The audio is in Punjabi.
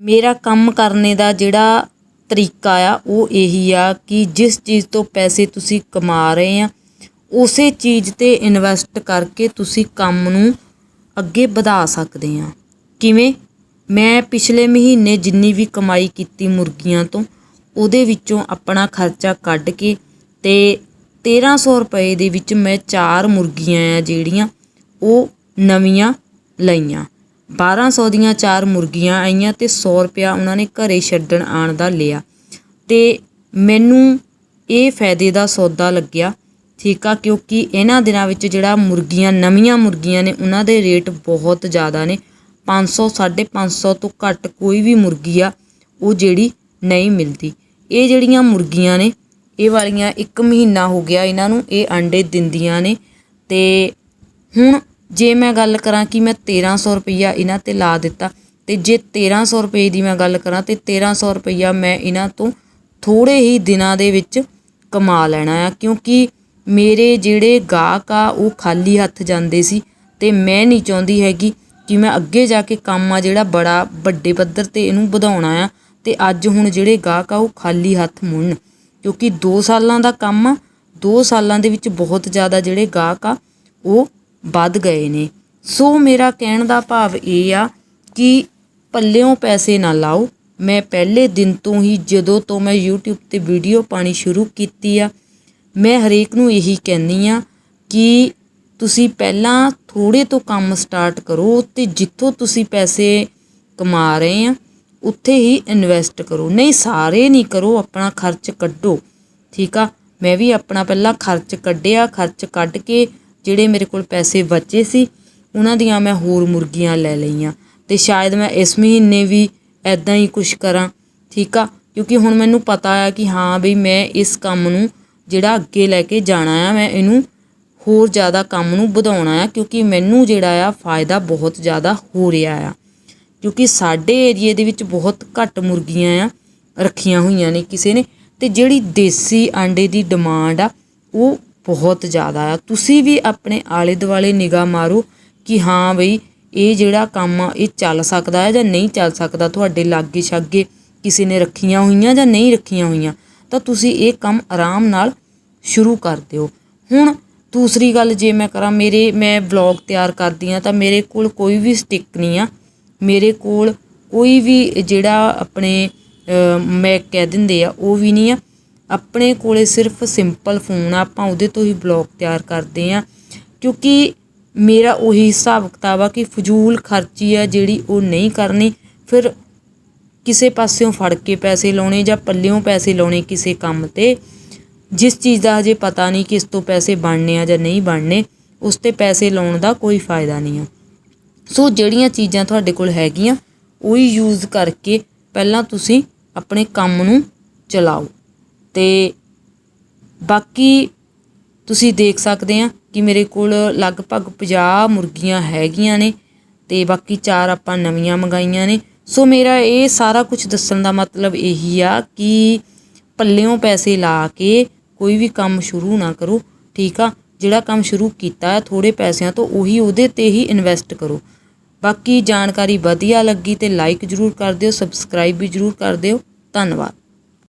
ਮੇਰਾ ਕੰਮ ਕਰਨੇ ਦਾ ਜਿਹੜਾ ਤਰੀਕਾ ਆ, ਉਹ ਇਹੀ ਆ ਕਿ ਜਿਸ ਚੀਜ਼ ਤੋਂ ਪੈਸੇ ਤੁਸੀਂ ਕਮਾ ਰਹੇ ਆ, ਉਸੇ ਚੀਜ਼ ਤੇ ਇਨਵੈਸਟ ਕਰਕੇ ਤੁਸੀਂ ਕੰਮ ਨੂੰ ਅੱਗੇ ਵਧਾ ਸਕਦੇ ਆ। ਕਿਵੇਂ? ਮੈਂ ਪਿਛਲੇ ਮਹੀਨੇ ਜਿੰਨੀ ਵੀ ਕਮਾਈ ਕੀਤੀ ਮੁਰਗੀਆਂ ਤੋਂ, ਉਹਦੇ ਵਿੱਚੋਂ ਆਪਣਾ ਖਰਚਾ ਕੱਢ ਕੇ ਤੇ 1300 ਰੁਪਏ ਦੇ ਵਿੱਚ ਮੈਂ ਚਾਰ ਮੁਰਗੀਆਂ ਆ ਜਿਹੜੀਆਂ ਉਹ ਨਵੀਆਂ ਲਈਆਂ। 1200 ਦੀਆਂ ਚਾਰ ਮੁਰਗੀਆਂ ਆਈਆਂ ਤੇ 100 ਰੁਪਇਆ ਉਹਨਾਂ ਨੇ ਘਰੇ ਛੱਡਣ ਆਣ ਦਾ ਲਿਆ। ਤੇ ਮੈਨੂੰ ਇਹ ਫਾਇਦੇ ਦਾ ਸੌਦਾ ਲੱਗਿਆ, ਠੀਕ ਆ, ਕਿਉਂਕਿ ਇਹਨਾਂ ਦਿਨਾਂ ਵਿੱਚ ਜਿਹੜਾ ਮੁਰਗੀਆਂ, ਨਵੀਆਂ ਮੁਰਗੀਆਂ ਨੇ, ਉਹਨਾਂ ਦੇ ਰੇਟ ਬਹੁਤ ਜ਼ਿਆਦਾ ਨੇ। 500 550 ਤੋਂ ਘੱਟ ਕੋਈ ਵੀ ਮੁਰਗੀ ਆ, ਉਹ ਜਿਹੜੀ ਨਹੀਂ ਮਿਲਦੀ। ਇਹ ਜਿਹੜੀਆਂ ਮੁਰਗੀਆਂ ਨੇ, ਇਹ ਵਾਲੀਆਂ 1 ਮਹੀਨਾ ਹੋ ਗਿਆ ਇਹਨਾਂ ਨੂੰ, ਇਹ ਆਂਡੇ ਦਿੰਦੀਆਂ ਨੇ। ਤੇ ਹੁਣ ਜੇ ਮੈਂ ਗੱਲ ਕਰਾਂ ਕਿ ਮੈਂ 1300 ਰੁਪਈਆ ਇਹਨਾਂ ਤੇ ਲਾ ਦਿੱਤਾ, ਤੇ ਜੇ 1300 ਰੁਪਏ ਦੀ ਮੈਂ ਗੱਲ ਕਰਾਂ, ਤੇ 1300 ਰੁਪਈਆ ਮੈਂ ਇਹਨਾਂ ਤੋਂ ਥੋੜੇ ਹੀ ਦਿਨਾਂ ਦੇ ਵਿੱਚ ਕਮਾ ਲੈਣਾ ਆ, ਕਿਉਂਕਿ ਮੇਰੇ ਜਿਹੜੇ ਗਾਹਕ ਆ, ਉਹ ਖਾਲੀ ਹੱਥ ਜਾਂਦੇ ਸੀ, ਤੇ ਮੈਂ ਨਹੀਂ ਚਾਹੁੰਦੀ ਹੈਗੀ ਕਿ ਮੈਂ ਅੱਗੇ ਜਾ ਕੇ ਕੰਮ ਆ ਜਿਹੜਾ ਬੜਾ ਵੱਡੇ ਪੱਧਰ ਤੇ ਇਹਨੂੰ ਵਧਾਉਣਾ ਆ, ਤੇ ਅੱਜ ਹੁਣ ਜਿਹੜੇ ਗਾਹਕ ਆ, ਉਹ ਖਾਲੀ ਹੱਥ ਮੁੜਨ, ਕਿਉਂਕਿ 2 ਸਾਲਾਂ ਦਾ ਕੰਮ ਆ 2 ਸਾਲਾਂ ਦੇ ਵਿੱਚ ਬਹੁਤ ਜ਼ਿਆਦਾ ਜਿਹੜੇ ਗਾਹਕ ਆ, ਉਹ ਵੱਧ ਗਏ ਨੇ। ਸੋ ਮੇਰਾ ਕਹਿਣ ਦਾ ਭਾਵ ਇਹ ਆ ਕਿ ਪੱਲਿਓਂ ਪੈਸੇ ਨਾ ਲਾਓ। ਮੈਂ ਪਹਿਲੇ ਦਿਨ ਤੋਂ ਹੀ ਜਦੋਂ ਤੋਂ ਮੈਂ YouTube ਤੇ ਵੀਡੀਓ ਪਾਣੀ ਸ਼ੁਰੂ ਕੀਤੀ ਆ, ਮੈਂ ਹਰੇਕ ਨੂੰ ਇਹੀ ਕਹਿੰਨੀ ਆ ਕਿ ਤੁਸੀਂ ਪਹਿਲਾਂ ਥੋੜੇ ਤੋਂ ਕੰਮ ਸਟਾਰਟ ਕਰੋ ਤੇ ਜਿੱਥੋਂ ਤੁਸੀਂ ਪੈਸੇ ਕਮਾ ਰਹੇ ਆ, ਉੱਥੇ ਹੀ ਇਨਵੈਸਟ ਕਰੋ। ਨਹੀਂ, ਸਾਰੇ ਨਹੀਂ ਕਰੋ, ਆਪਣਾ ਖਰਚ ਕੱਢੋ। ਠੀਕ ਆ? ਮੈਂ ਵੀ ਆਪਣਾ ਪਹਿਲਾਂ ਖਰਚ ਕੱਢਿਆ, ਖਰਚ ਕੱਢ ਕੇ ਜਿਹੜੇ ਮੇਰੇ ਕੋਲ ਪੈਸੇ ਬਚੇ ਸੀ, ਉਹਨਾਂ ਦੀਆਂ ਮੈਂ ਹੋਰ ਮੁਰਗੀਆਂ ਲੈ ਲਈਆਂ। ਤੇ ਸ਼ਾਇਦ ਮੈਂ ਇਸ ਮਹੀਨੇ ਵੀ ਐਦਾਂ ਹੀ ਕੁਝ ਕਰਾਂ, ਠੀਕ ਆ? ਕਿਉਂਕਿ ਹੁਣ ਮੈਨੂੰ ਪਤਾ ਆ ਕਿ ਹਾਂ ਬਈ ਮੈਂ ਇਸ ਕੰਮ ਨੂੰ ਜਿਹੜਾ ਅੱਗੇ ਲੈ ਕੇ ਜਾਣਾ ਆ, ਮੈਂ ਇਹਨੂੰ ਹੋਰ ਜ਼ਿਆਦਾ ਕੰਮ ਨੂੰ ਵਧਾਉਣਾ ਆ, ਕਿਉਂਕਿ ਮੈਨੂੰ ਜਿਹੜਾ ਆ ਫਾਇਦਾ ਬਹੁਤ ਜ਼ਿਆਦਾ ਹੋ ਰਿਹਾ ਆ। ਕਿਉਂਕਿ ਸਾਡੇ ਏਰੀਏ ਦੇ ਵਿੱਚ ਬਹੁਤ ਘੱਟ ਮੁਰਗੀਆਂ ਆ ਰੱਖੀਆਂ ਹੋਈਆਂ ਨੇ ਕਿਸੇ ਨੇ, ਤੇ ਜਿਹੜੀ ਦੇਸੀ ਆਂਡੇ ਦੀ ਡਿਮਾਂਡ ਆ, ਉਹ ਬਹੁਤ ਜ਼ਿਆਦਾ ਆ। ਤੁਸੀਂ ਵੀ ਆਪਣੇ ਆਲੇ ਦੁਆਲੇ ਨਿਗਾਹ ਮਾਰੋ ਕਿ ਹਾਂ ਬਈ ਇਹ ਜਿਹੜਾ ਕੰਮ ਆ, ਇਹ ਚੱਲ ਸਕਦਾ ਹੈ ਜਾਂ ਨਹੀਂ ਚੱਲ ਸਕਦਾ ਤੁਹਾਡੇ ਲਾਗੇ ਛਾਗੇ ਕਿਸੇ ਨੇ ਰੱਖੀਆਂ ਹੋਈਆਂ ਜਾਂ ਨਹੀਂ ਰੱਖੀਆਂ ਹੋਈਆਂ। ਤਾਂ ਤੁਸੀਂ ਇਹ ਕੰਮ ਆਰਾਮ ਨਾਲ ਸ਼ੁਰੂ ਕਰ ਦਿਓ। ਹੁਣ ਦੂਸਰੀ ਗੱਲ ਜੇ ਮੈਂ ਕਰਾਂ, ਮੇਰੇ, ਮੈਂ ਵਲੌਗ ਤਿਆਰ ਕਰਦੀ ਆ ਤਾਂ ਮੇਰੇ ਕੋਲ ਕੋਈ ਵੀ ਸਟਿੱਕ ਨਹੀਂ ਆ। ਮੇਰੇ ਕੋਲ ਕੋਈ ਵੀ ਜਿਹੜਾ ਆਪਣੇ ਮੈਂ ਕਹਿ ਦਿੰਦੇ ਆ, ਉਹ ਵੀ ਨਹੀਂ ਆ। ਆਪਣੇ ਕੋਲੇ ਸਿਰਫ ਸਿੰਪਲ ਫੋਨ ਆ, ਆਪਾਂ ਉਹਦੇ ਤੋਂ ਹੀ ਬਲੌਗ ਤਿਆਰ ਕਰਦੇ ਆ ਕਿਉਂਕਿ ਮੇਰਾ ਉਹੀ ਹਿਸਾਬ ਕਿਤਾਬ ਆ ਕਿ ਫਜ਼ੂਲ ਖਰਚੀ ਆ ਜਿਹੜੀ ਉਹ ਨਹੀਂ ਕਰਨੀ, ਫਿਰ ਕਿਸੇ ਪਾਸਿਓਂ ਫੜ ਕੇ ਪੈਸੇ ਲਾਉਣੇ ਜਾਂ ਪੱਲਿਓਂ ਪੈਸੇ ਲਾਉਣੇ ਕਿਸੇ ਕੰਮ ਤੇ, ਜਿਸ ਚੀਜ਼ ਦਾ ਹਜੇ ਪਤਾ ਨਹੀਂ ਕਿਸ ਤੋਂ ਪੈਸੇ ਬਣਨੇ ਆ ਜਾਂ ਨਹੀਂ ਬਣਨੇ, ਉਸ ਤੇ ਪੈਸੇ ਲਾਉਣ ਦਾ ਕੋਈ ਫਾਇਦਾ ਨਹੀਂ ਆ। ਸੋ ਜਿਹੜੀਆਂ ਚੀਜ਼ਾਂ ਤੁਹਾਡੇ ਕੋਲ ਹੈਗੀਆਂ, ਉਹੀ ਯੂਜ਼ ਕਰਕੇ ਪਹਿਲਾਂ ਤੁਸੀਂ ਆਪਣੇ ਕੰਮ ਨੂੰ ਚਲਾਓ। ਅਤੇ ਬਾਕੀ ਤੁਸੀਂ ਦੇਖ ਸਕਦੇ ਆ ਕਿ ਮੇਰੇ ਕੋਲ ਲਗਭਗ 50 ਮੁਰਗੀਆਂ ਹੈਗੀਆਂ ਨੇ ਤੇ ਬਾਕੀ ਚਾਰ ਆਪਾਂ ਨਵੀਆਂ ਮੰਗਾਈਆਂ ਨੇ। ਸੋ ਮੇਰਾ ਇਹ ਸਾਰਾ ਕੁਝ ਦੱਸਣ ਦਾ ਮਤਲਬ ਇਹੀ ਆ ਕਿ ਪੱਲਿਓਂ ਪੈਸੇ ਲਾ ਕੇ ਕੋਈ ਵੀ ਕੰਮ ਸ਼ੁਰੂ ਨਾ ਕਰੋ, ਠੀਕ ਆ? ਜਿਹੜਾ ਕੰਮ ਸ਼ੁਰੂ ਕੀਤਾ ਹੈ ਥੋੜੇ ਪੈਸਿਆਂ ਤੋਂ ਉਹੀ ਉਹਦੇ ਤੇ ਹੀ ਇਨਵੈਸਟ ਕਰੋ। ਬਾਕੀ ਜਾਣਕਾਰੀ ਵਧੀਆ ਲੱਗੀ ਤੇ ਲਾਈਕ ਜਰੂਰ ਕਰ ਦਿਓ ਸਬਸਕ੍ਰਾਈਬ ਵੀ ਜਰੂਰ ਕਰ ਦਿਓ। ਧੰਨਵਾਦ।